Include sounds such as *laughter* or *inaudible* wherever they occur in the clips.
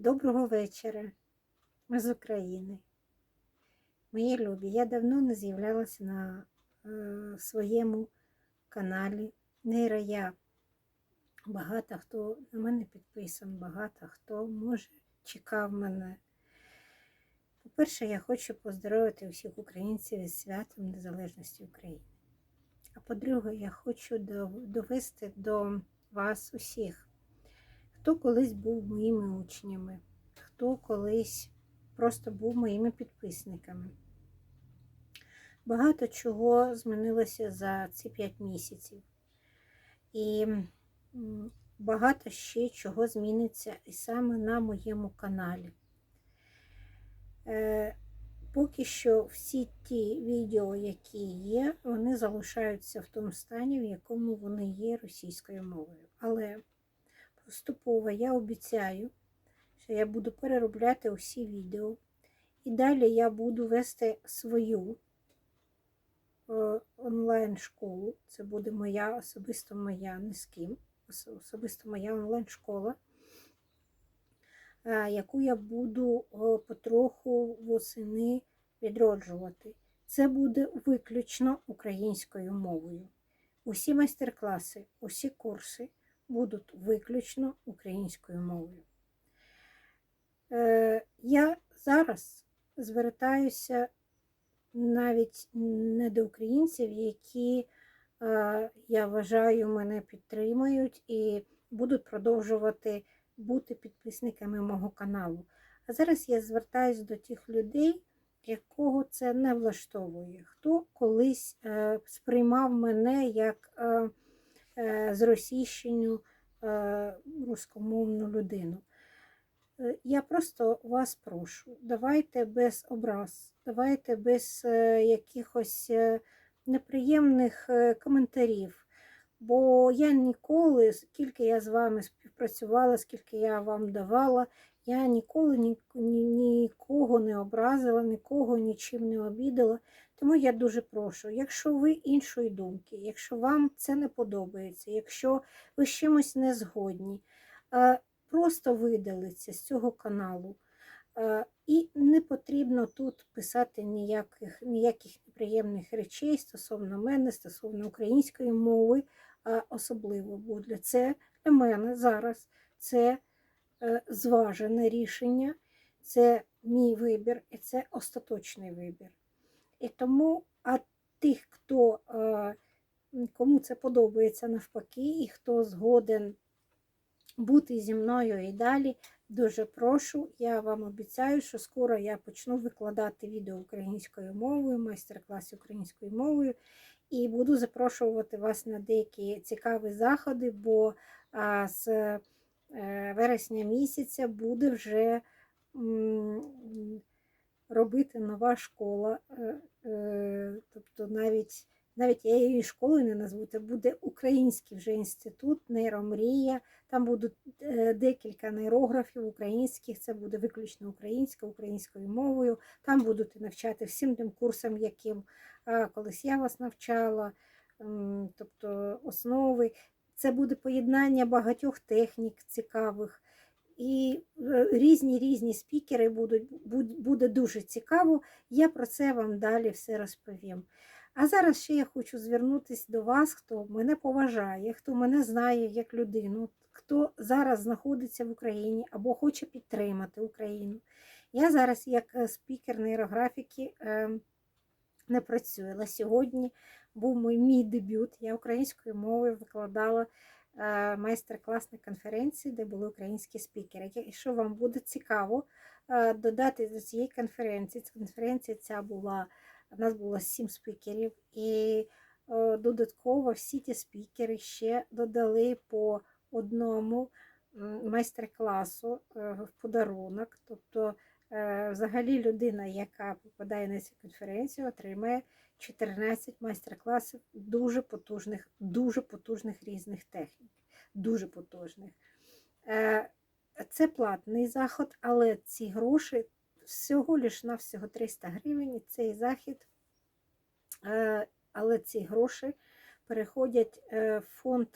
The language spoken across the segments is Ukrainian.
Доброго вечора. З України. Мої любі, я давно не з'являлася на е, своєму каналі Нейроя. Багато хто на мене підписан, багато хто може чекав мене. По-перше, я хочу поздоровити усіх українців із святом Незалежності України. А по-друге, я хочу довести до вас усіх, хто колись був моїми учнями, хто колись просто був моїми підписниками. Багато чого змінилося за ці 5 місяців. І багато ще чого зміниться і саме на моєму каналі. Е, Поки що всі ті відео, які є, вони залишаються в тому стані, в якому вони є російською мовою. Але поступово я обіцяю, що я буду переробляти усі відео. І далі я буду вести свою е, онлайн-школу. Це буде моя особисто моя, не з ким, особисто моя онлайн-школа, е, яку я буду е, потроху восени відроджувати. Це буде виключно українською мовою. Усі майстер-класи, усі курси будуть виключно українською мовою. Е, я зараз звертаюся навіть не до українців, які, е, я вважаю, мене підтримують і будуть продовжувати бути підписниками мого каналу. А зараз я звертаюся до тих людей, якого це не влаштовує, хто колись е, сприймав мене як е, е, е, рускомовну людину. Е, Я просто вас прошу, давайте без образ, давайте без якихось неприємних коментарів. Бо я ніколи, скільки я з вами співпрацювала, скільки я вам давала, я ніколи ні, ні, нікого не образила, нікого нічим не обідала. Тому я дуже прошу, якщо ви іншої думки, якщо вам це не подобається, якщо ви з чимось не згодні, е, просто видалиться з цього каналу. Е, І не потрібно тут писати ніяких, ніяких неприємних речей стосовно мене, стосовно української мови, особливо, бо для це для мене зараз це е, зважене рішення, це мій вибір і це остаточний вибір. І тому, а тих, хто е, кому це подобається навпаки, і хто згоден бути зі мною і далі, дуже прошу. Я вам обіцяю, що скоро я почну викладати відео українською мовою, майстер-класи українською мовою, і буду запрошувати вас на деякі цікаві заходи, бо з е, вересня місяця буде вже робити нова школа. е, е, Тобто навіть навіть я її школою не назву, це буде український вже інститут, нейромрія. Там будуть декілька нейрографів українських, це буде виключно українська, українською мовою. Там будуть навчати всім тим курсам, яким колись я вас навчала, тобто основи. Це буде поєднання багатьох технік цікавих. І е, різні різні спікери будуть, буде дуже цікаво. Я про це вам далі все розповім. А зараз ще я хочу звернутися до вас, хто мене поважає, хто мене знає як людину, хто зараз знаходиться в Україні або хоче підтримати Україну. Я зараз, як е, спікер нейрографіки, е, не працюю. Сьогодні був мій, мій дебют. Я українською мовою викладала е, майстер-клас на конференції, де були українські спікери. Якщо вам буде цікаво е, додати до цієї конференції, ця конференція ця була. У нас було сім спікерів, і додатково всі ті спікери ще додали по одному майстер-класу е, в подарунок. Тобто, е, взагалі, людина, яка попадає на цю конференцію, отримає 14 майстер-класів дуже потужних, дуже потужних різних технік. Дуже потужних. Е, Це платний заход, але ці гроші всього лиш на всього 300 гривень. Цей захід, але ці гроші переходять в фонд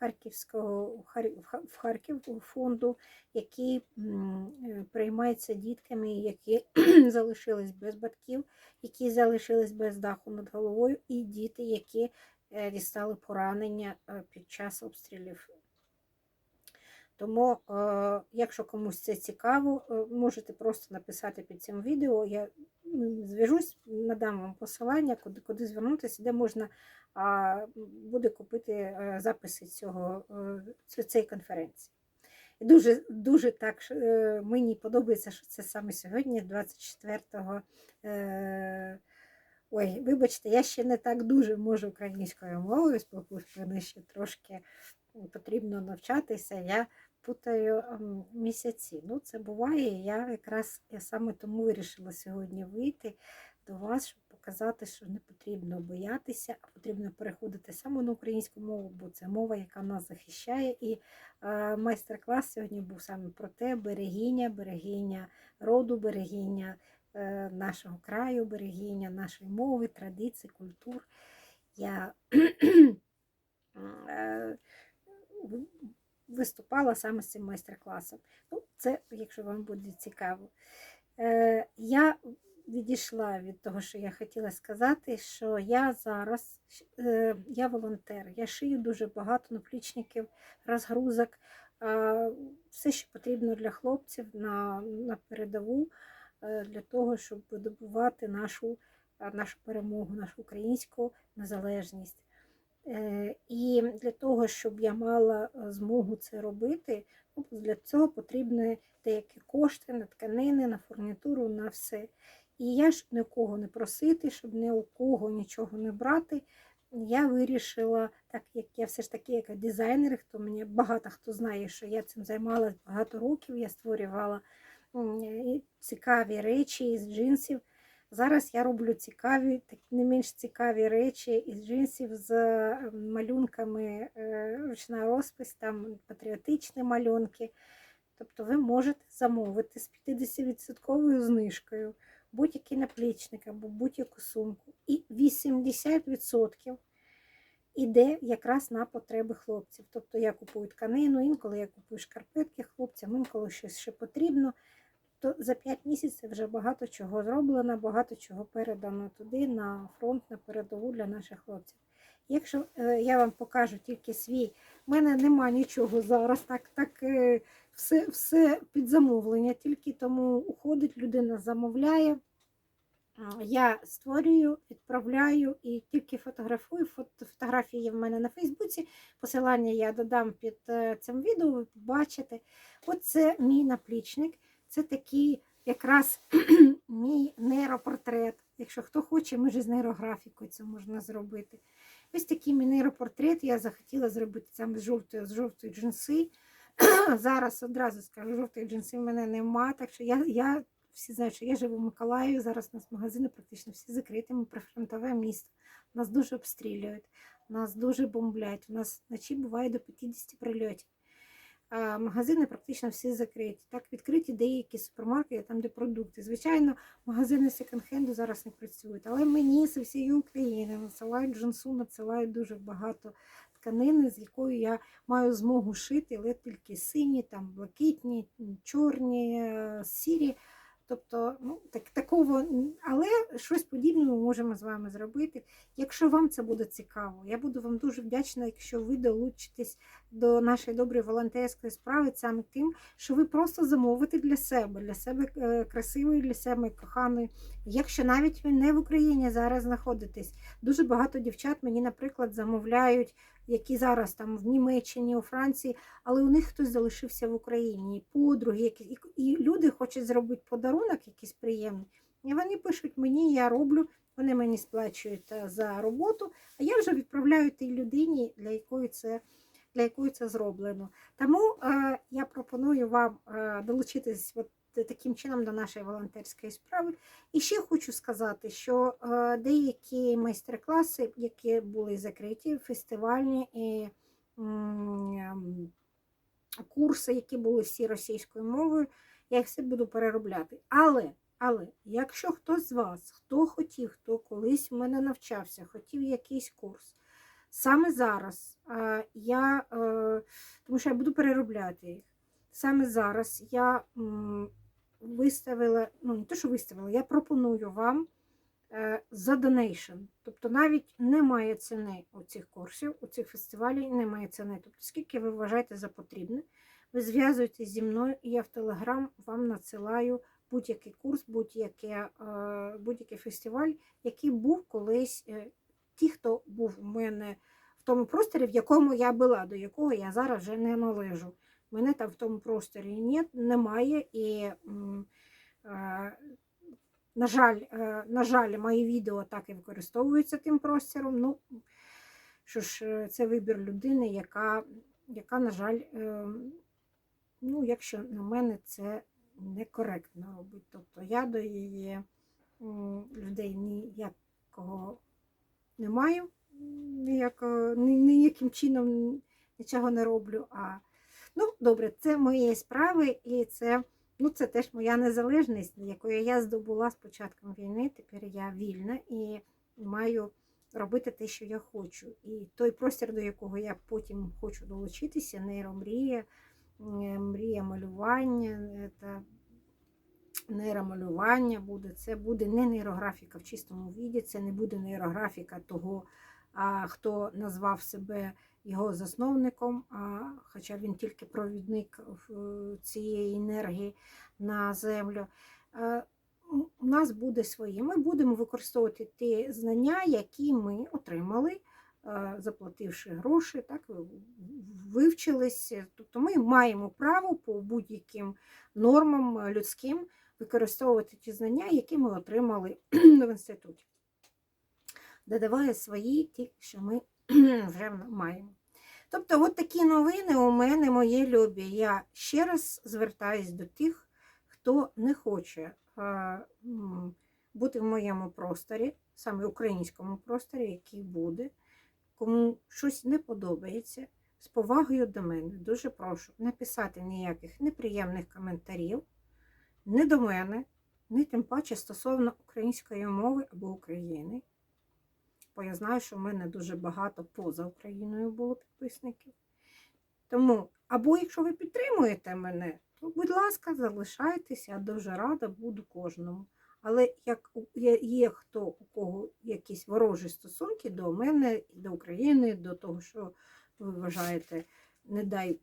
Харківського в Ха- Харків фонду, який е, приймається дітками, які *clears throat* залишились без батьків, які залишились без даху над головою, і діти, які е, дістали поранення е, під час обстрілів. Тому, якщо комусь це цікаво, можете просто написати під цим відео. Я зв'яжусь, надам вам посилання, куди, куди звернутися, де можна а, буде купити е, записи цього, е, цієї конференції. І дуже, дуже так е, мені подобається, що це саме сьогодні, 24-го. Е, ой, вибачте, я ще не так дуже можу українською мовою спілкуватися, мені ще трошки потрібно навчатися. Я путаю місяці. Ну, це буває. Я якраз я саме тому вирішила сьогодні вийти до вас, щоб показати, що не потрібно боятися, а потрібно переходити саме на українську мову, бо це мова, яка нас захищає. І е, майстер-клас сьогодні був саме про те: берегіння, берегіння роду, берегіння е, нашого краю, берегіння нашої мови, традицій, культур. Я *clears throat* е, виступала саме з цим майстер-класом. Ну, це, якщо вам буде цікаво. Е, я відійшла від того, що я хотіла сказати, що я зараз е, я волонтер, я шию дуже багато наплічників, розгрузок, все, що потрібно для хлопців на, на передову, е, для того, щоб добувати нашу, нашу перемогу, нашу українську незалежність. Е, І для того, щоб я мала змогу це робити, ну, для цього потрібні деякі кошти на тканини, на фурнітуру, на все. І я ж ні кого не просити, щоб ні у кого нічого не брати. Я вирішила, так як я все ж таки як дизайнер, хто мені багато хто знає, що я цим займалась багато років, я створювала цікаві речі із джинсів. Зараз я роблю цікаві, так не менш цікаві речі із джинсів з е, малюнками, е, ручна розпис, там патріотичні малюнки. Тобто ви можете замовити з 50% знижкою будь-який наплічник або будь-яку сумку. І 80% іде якраз на потреби хлопців. Тобто я купую тканину, інколи я купую шкарпетки хлопцям, інколи щось ще потрібно. То за 5 місяців вже багато чого зроблено, багато чого передано туди, на фронт, на передову для наших хлопців. Якщо е, я вам покажу тільки свій, в мене нема нічого зараз, так, так е, все, все під замовлення, тільки тому уходить, людина замовляє. Я створюю, відправляю і тільки фотографую. Фото, фотографії є в мене на Фейсбуці. Посилання я додам під е, цим відео, ви побачите. Оце мій наплічник. Це такий якраз *clears throat* мій нейропортрет. Якщо хто хоче, ми ж з нейрографікою це можна зробити. Ось такий мій нейропортрет я захотіла зробити саме з жовтої, з жовтої джинси. *clears throat* Зараз одразу скажу, жовтої джинси в мене нема. Так що я, я всі знають, що я живу в Миколаєві. Зараз у нас магазини практично всі закриті. Ми прифронтове місто. Нас дуже обстрілюють, нас дуже бомблять. У нас вночі буває до 50 прильотів. А магазини практично всі закриті. Так, відкриті деякі супермаркети, там, де продукти. Звичайно, магазини секонд-хенду зараз не працюють, але мені з всієї України надсилають джинсу, надсилають дуже багато тканини, з якою я маю змогу шити, але тільки сині, там, блакитні, чорні, е, сірі. Тобто, ну, так, такого, але щось подібне ми можемо з вами зробити. Якщо вам це буде цікаво, я буду вам дуже вдячна, якщо ви долучитесь до нашої доброї волонтерської справи саме тим, що ви просто замовите для себе, для себе е, красивої, для себе коханої. Якщо навіть ви не в Україні зараз знаходитесь, дуже багато дівчат мені, наприклад, замовляють, які зараз там в Німеччині, у Франції, але у них хтось залишився в Україні, подруги, які, і, і люди хочуть зробити подарунок якийсь приємний. І вони пишуть мені, я роблю, вони мені сплачують е, за роботу, а я вже відправляю тій людині, для якої це, для якої це зроблено. Тому е, я пропоную вам е, долучитись от таким чином до нашої волонтерської справи. І ще хочу сказати, що е, деякі майстер-класи, які були закриті, фестивальні і курси, які були всі російською мовою, я їх все буду переробляти. Але, але, якщо хтось з вас, хто хотів, хто колись в мене навчався, хотів якийсь курс, Саме зараз е, я, е, тому що я буду переробляти їх. Саме зараз я виставила, ну не те, що виставила, я пропоную вам е, за донейшн. Тобто навіть немає ціни у цих курсів, у цих фестивалів немає ціни. Тобто, скільки ви вважаєте за потрібне, ви зв'язуєтесь зі мною, і я в Телеграм вам надсилаю будь-який курс, е, будь-який фестиваль, який був колись. е, Ті, хто був у мене в тому просторі, в якому я була, до якого я зараз вже не належу. Мене там в тому просторі ні, немає. І, е, на жаль, е, на жаль, мої відео так і використовуються тим простором. Ну, що ж, е, це вибір людини, яка, яка на жаль, ну, якщо на мене це некоректно робить. Тобто я до її людей ніякого не маю, ніякого, ні- ніяким чином нічого не роблю. А, ну, добре, це мої справи, і це, ну, це теж моя незалежність, якою я здобула з початком війни. Тепер я вільна і маю робити те, що я хочу. І той простір, до якого я потім хочу долучитися, нейромрія, мрія малювання, це нейромалювання буде. Це буде не нейрографіка в чистому віді, це не буде нейрографіка того, хто назвав себе його засновником, хоча він тільки провідник цієї енергії на землю. Е, У нас буде своє. Ми будемо використовувати ті знання, які ми отримали, е, заплативши гроші, так, в- вивчились. Тобто ми маємо право по будь-яким нормам е, людським використовувати ті знання, які ми отримали *clears throat* в інституті. Додаває свої ті, що ми *clears throat* вже маємо. Тобто, от такі новини у мене, мої любі. Я ще раз звертаюсь до тих, хто не хоче бути в моєму просторі, саме українському просторі, який буде. Кому щось не подобається, з повагою до мене, дуже прошу не писати ніяких неприємних коментарів не до мене, ні тим паче стосовно української мови або України. Бо я знаю, що в мене дуже багато поза Україною було підписників. Тому, або якщо ви підтримуєте мене, то, будь ласка, залишайтеся, я дуже рада буду кожному. Але як є, хто, у кого якісь ворожі стосунки до мене, до України, до того, що ви вважаєте, не дай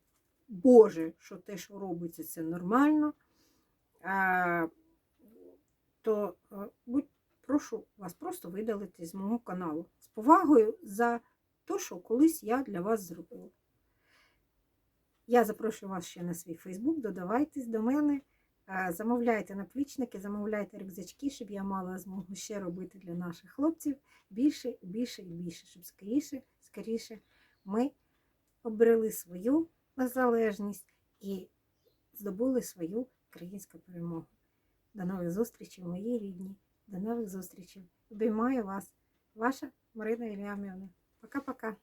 Боже, що те, що робиться, це нормально, то е, будь, прошу вас просто видалити з мого каналу з повагою за те, що колись я для вас зробила. Я запрошую вас ще на свій Фейсбук, додавайтесь до мене, е, замовляйте наплічники, замовляйте рюкзачки, щоб я мала змогу ще робити для наших хлопців більше, більше і більше, щоб скоріше, скоріше ми обрели свою незалежність і здобули свою українську перемогу. До нових зустрічей, мої рідні. До нових зустрічей. Обіймаю вас, ваша Марина Ілямівна. Пока-пока.